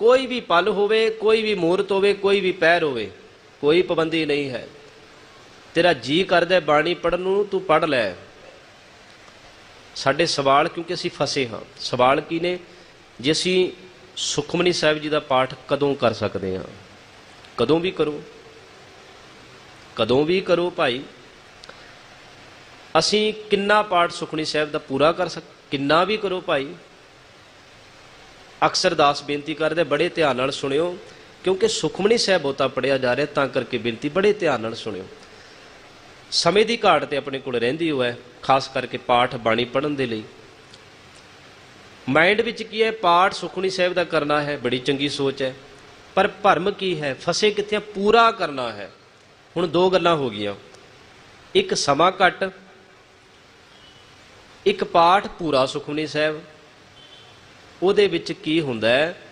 ਕੋਈ ਵੀ ਪਲ ਹੋਵੇ, ਕੋਈ ਵੀ ਮੂਰਤ ਹੋਵੇ, ਕੋਈ ਵੀ ਪੈਰ ਹੋਵੇ, ਕੋਈ ਪਾਬੰਦੀ ਨਹੀਂ ਹੈ। ਤੇਰਾ ਜੀ ਕਰਦਾ ਬਾਣੀ ਪੜਨ ਨੂੰ, ਤੂੰ ਪੜ ਲੈ। ਸਾਡੇ ਸਵਾਲ ਕਿਉਂਕਿ ਅਸੀਂ ਫਸੇ ਹਾਂ। ਸਵਾਲ ਕੀ ਨੇ? ਜੇ ਅਸੀਂ ਸੁਖਮਨੀ ਸਾਹਿਬ ਜੀ ਦਾ ਪਾਠ ਕਦੋਂ ਕਰ ਸਕਦੇ ਹਾਂ? ਕਦੋਂ ਵੀ ਕਰੋ। ਕਦੋਂ ਵੀ ਕਰੋ ਭਾਈ। ਅਸੀਂ ਕਿੰਨਾ ਪਾਠ ਸੁਖਮਨੀ ਸਾਹਿਬ ਦਾ ਪੂਰਾ ਕਰ ਸਕ, ਕਿੰਨਾ ਵੀ ਕਰੋ ਭਾਈ। ਅਕਸਰ ਦਾਸ ਬੇਨਤੀ ਕਰਦੇ, ਬੜੇ ਧਿਆਨ ਨਾਲ ਸੁਣਿਓ, ਕਿਉਂਕਿ ਸੁਖਮਨੀ ਸਾਹਿਬ ਬਹੁਤਾ ਪੜਿਆ ਜਾ ਰਿਹਾ, ਤਾਂ ਕਰਕੇ ਬੇਨਤੀ ਬੜੇ ਧਿਆਨ ਨਾਲ ਸੁਣਿਓ। ਸਮੇਂ ਦੀ ਘਾਟ ਤੇ ਆਪਣੇ ਕੋਲ ਰਹਿੰਦੀ ਹੋਇਆ ਖਾਸ ਕਰਕੇ ਪਾਠ ਬਾਣੀ ਪੜਨ ਦੇ ਲਈ। ਮਾਈਂਡ ਵਿੱਚ ਕੀ ਹੈ? ਪਾਠ ਸੁਖਮਨੀ ਸਾਹਿਬ ਦਾ ਕਰਨਾ ਹੈ, ਬੜੀ ਚੰਗੀ ਸੋਚ ਹੈ। ਪਰ ਭਰਮ ਕੀ ਹੈ? ਫਸੇ ਕਿੱਥੇ ਪੂਰਾ ਕਰਨਾ ਹੈ। ਹੁਣ ਦੋ ਗੱਲਾਂ ਹੋ ਗਈਆਂ। ਇੱਕ ਸਮਾਂ ਘੱਟ, ਇੱਕ ਪਾਠ ਪੂਰਾ ਸੁਖਮਨੀ ਸਾਹਿਬ ਉਹਦੇ ਵਿੱਚ ਕੀ ਹੁੰਦਾ ਹੈ?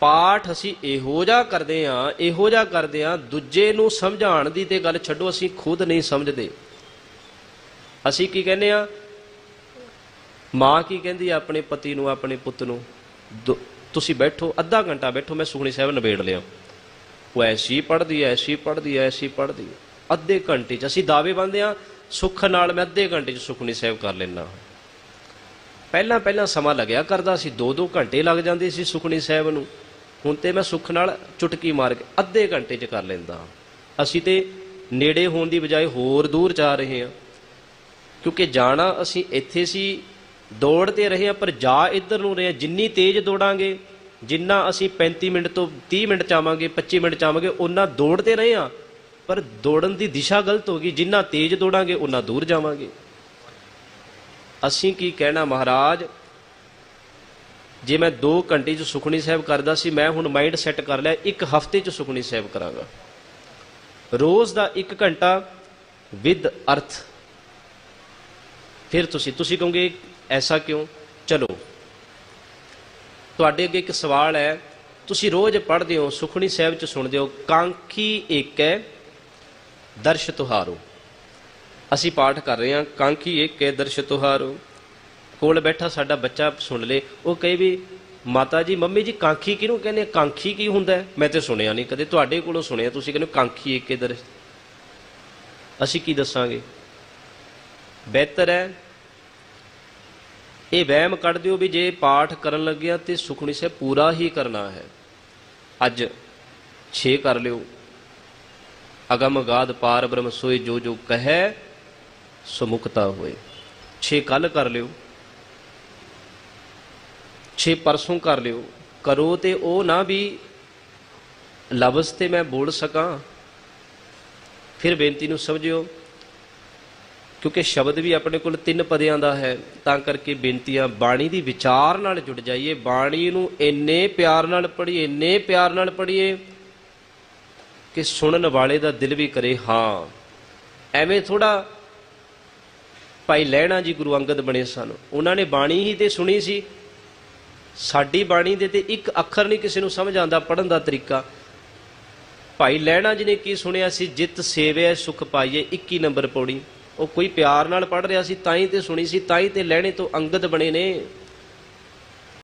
ਪਾਠ ਅਸੀਂ ਇਹੋ ਜਿਹਾ ਕਰਦੇ ਆ ਇਹੋ ਜਿਹਾ ਕਰਦੇ ਆ ਦੂਜੇ ਨੂੰ ਸਮਝਾਉਣ ਦੀ ਤੇ ਗੱਲ ਛੱਡੋ, ਅਸੀਂ ਖੁਦ ਨਹੀਂ ਸਮਝਦੇ। ਅਸੀਂ ਕੀ ਕਹਿੰਦੇ ਆ ਮਾਂ ਕੀ ਕਹਿੰਦੀ ਆ ਆਪਣੇ ਪਤੀ ਨੂੰ, ਆਪਣੇ ਪੁੱਤ ਨੂੰ? ਦੁ- ਤੁਸੀਂ ਬੈਠੋ, ਅੱਧਾ ਘੰਟਾ ਬੈਠੋ, ਮੈਂ ਸੁਖਣੀ ਸਾਹਿਬ ਨਿਬੇੜ ਲਿਆ। ਉਹ ਐਸੀ ਪੜਦੀ ਐ ਐਸੀ ਪੜਦੀ ਐ ਐਸੀ ਪੜਦੀ ਅੱਧੇ ਘੰਟੇ ਚ ਅਸੀਂ ਦਾਅਵੇ ਬੰਦੇ ਆ ਸੁੱਖ ਨਾਲ ਮੈਂ ਅੱਧੇ ਘੰਟੇ ਚ ਸੁਖਣੀ ਸਾਹਿਬ ਕਰ ਲੈਣਾ ਪਹਿਲਾਂ ਪਹਿਲਾਂ ਸਮਾਂ ਲੱਗਿਆ ਕਰਦਾ ਸੀ 2-2 ਘੰਟੇ ਲੱਗ ਜਾਂਦੇ ਸੀ ਸੁਖਣੀ ਸਾਹਿਬ ਨੂੰ। ਹੁਣ ਤੇ ਮੈਂ ਸੁੱਖ ਨਾਲ ਚੁਟਕੀ ਮਾਰ ਕੇ ਅੱਧੇ ਘੰਟੇ 'ਚ ਕਰ ਲੈਂਦਾ। ਅਸੀਂ ਤੇ ਨੇੜੇ ਹੋਣ ਦੀ ਬਜਾਏ ਹੋਰ ਦੂਰ ਜਾ ਰਹੇ ਹਾਂ। ਕਿਉਂਕਿ ਜਾਣਾ ਅਸੀਂ ਇੱਥੇ ਸੀ, ਦੌੜਦੇ ਰਹੇ ਹਾਂ, ਪਰ ਜਾ ਇੱਧਰ ਨੂੰ ਰਹੇ ਹਾਂ। ਜਿੰਨੀ ਤੇਜ਼ ਦੌੜਾਂਗੇ, ਜਿੰਨਾ ਅਸੀਂ 35 ਮਿੰਟ ਤੋਂ 30 ਮਿੰਟ ਚਾਵਾਂਗੇ 25 ਮਿੰਟ ਚਾਵਾਂਗੇ ਉਹਨਾਂ ਦੌੜਦੇ ਰਹੇ ਹਾਂ। ਪਰ ਦੌੜਨ ਦੀ ਦਿਸ਼ਾ ਗਲਤ ਹੋ ਗਈ। ਜਿੰਨਾ ਤੇਜ਼ ਦੌੜਾਂਗੇ ਉਹਨਾਂ ਦੂਰ ਜਾਵਾਂਗੇ। ਅਸੀਂ ਕੀ ਕਹਿਣਾ ਮਹਾਰਾਜ? ਜੇ ਮੈਂ 2 ਘੰਟੇ ਚ ਸੁਖਣੀ ਸਾਹਿਬ ਕਰਦਾ ਸੀ, ਮੈਂ ਹੁਣ ਮਾਈਂਡ ਸੈੱਟ ਕਰ ਲਿਆ, ਇੱਕ ਹਫ਼ਤੇ ਚ ਸੁਖਣੀ ਸਾਹਿਬ ਕਰਾਂਗਾ। ਰੋਜ਼ ਦਾ 1 ਘੰਟਾ ਵਿਦ ਅਰਥ। ਫਿਰ ਤੁਸੀਂ ਤੁਸੀਂ ਕਹੋਗੇ, ਐਸਾ ਕਿਉਂ? ਚਲੋ। ਤੁਹਾਡੇ ਅੱਗੇ ਇੱਕ ਸਵਾਲ ਹੈ, ਤੁਸੀਂ ਰੋਜ਼ ਪੜ੍ਹਦੇ ਹੋ ਸੁਖਣੀ ਸਾਹਿਬ ਚ ਸੁਣਦੇ ਹੋ, ਕਾਂਖੀ ਏਕ ਹੈ ਦਰਸ਼ ਤੁਹਾਰੋ। ਅਸੀਂ ਪਾਠ ਕਰ ਰਹੇ ਹਾਂ, ਕਾਂਖੀ ਏਕ ਦਰਸ਼ ਤੁਹਾਰੋ। ਕੋਲ ਬੈਠਾ ਸਾਡਾ ਬੱਚਾ ਸੁਣ ਲੇ। ਉਹ ਕਹੇ ਵੀ, ਮਾਤਾ ਜੀ, ਮੰਮੀ ਜੀ, ਕਾਂਖੀ ਕਿਹਨੂੰ ਕਹਿੰਦੇ ਕਾਂਖੀ ਕੀ ਹੁੰਦਾ ਮੈਂ ਤੇ ਸੁਣਿਆ ਨਹੀਂ ਕਦੇ। ਤੁਹਾਡੇ ਕੋਲੋਂ ਸੁਣਿਆ, ਤੁਸੀਂ ਕਹਿੰਦੇ ਹੋ ਕਾਂਖੀ ਏਕੇ ਦਰਸ਼। ਅਸੀਂ ਕੀ ਦੱਸਾਂਗੇ? ਬਿਹਤਰ ਹੈ। ਇਹ ਵਹਿਮ ਕੱਢ ਦਿਓ ਵੀ ਜੇ ਪਾਠ ਕਰਨ ਲੱਗਿਆ ਤੇ ਸੁਖਣੀ ਸਾਹਿਬ ਪੂਰਾ ਹੀ ਕਰਨਾ ਹੈ। ਅੱਜ 6 ਕਰ ਲਿਓ। ਅਗਮ ਗਾਦ ਪਾਰ ਬ੍ਰਹਮ ਸੋਈ ਜੋ ਜੋ ਕਹੈ ਸੋ ਹੋਏ। 6 ਕੱਲ ਕਰ ਲਿਓ। 6 ਪਰਸੋਂ ਕਰ ਲਿਓ। ਕਰੋ ਤੇ ਉਹ ਨਾ ਵੀ ਲਫ਼ਜ਼ ਤੇ ਮੈਂ ਬੋਲ ਸਕਾਂ। ਫਿਰ ਬੇਨਤੀ ਨੂੰ ਸਮਝਿਓ। ਕਿਉਂਕਿ ਸ਼ਬਦ ਵੀ ਆਪਣੇ ਕੋਲ ਤਿੰਨ ਪਦਿਆਂ ਦਾ ਹੈ, ਤਾਂ ਕਰਕੇ ਬੇਨਤੀਆਂ ਬਾਣੀ ਦੀ ਵਿਚਾਰ ਨਾਲ ਜੁੜ ਜਾਈਏ। ਬਾਣੀ ਨੂੰ ਇੰਨੇ ਪਿਆਰ ਨਾਲ ਪੜ੍ਹੀਏ, ਇੰਨੇ ਪਿਆਰ ਨਾਲ ਪੜ੍ਹੀਏ ਕਿ ਸੁਣਨ ਵਾਲੇ ਦਾ ਦਿਲ ਵੀ ਕਰੇ, ਹਾਂ। ਐਵੇਂ ਥੋੜਾ ਭਾਈ ਲਹਿਣਾ ਜੀ ਗੁਰੂ ਅੰਗਦ ਬਣੇ ਸਨ। ਉਹਨਾਂ ਨੇ ਬਾਣੀ ਹੀ ਤੇ ਸੁਣੀ ਸੀ। ਸਾਡੀ ਬਾਣੀ ਦੇ ਤੇ ਇੱਕ ਅੱਖਰ ਨਹੀਂ ਕਿਸੇ ਨੂੰ ਸਮਝ ਆਉਂਦਾ ਪੜਨ ਦਾ ਤਰੀਕਾ। ਭਾਈ ਲਹਿਣਾ ਜੀ ਨੇ ਕੀ ਸੁਣਿਆ ਸੀ? ਜਿਤ ਸੇਵਿਆ, ਸੁਖ ਪਾਈਏ 21 ਨੰਬਰ ਪੌੜੀ। ਉਹ ਕੋਈ ਪਿਆਰ ਨਾਲ ਪੜ ਰਿਹਾ ਸੀ, ਤਾਂ ਹੀ ਤੇ ਸੁਣੀ ਸੀ, ਤਾਂ ਹੀ ਤੇ ਲਹਿਣੇ ਤੋਂ ਅੰਗਦ ਬਣੇ ਨੇ।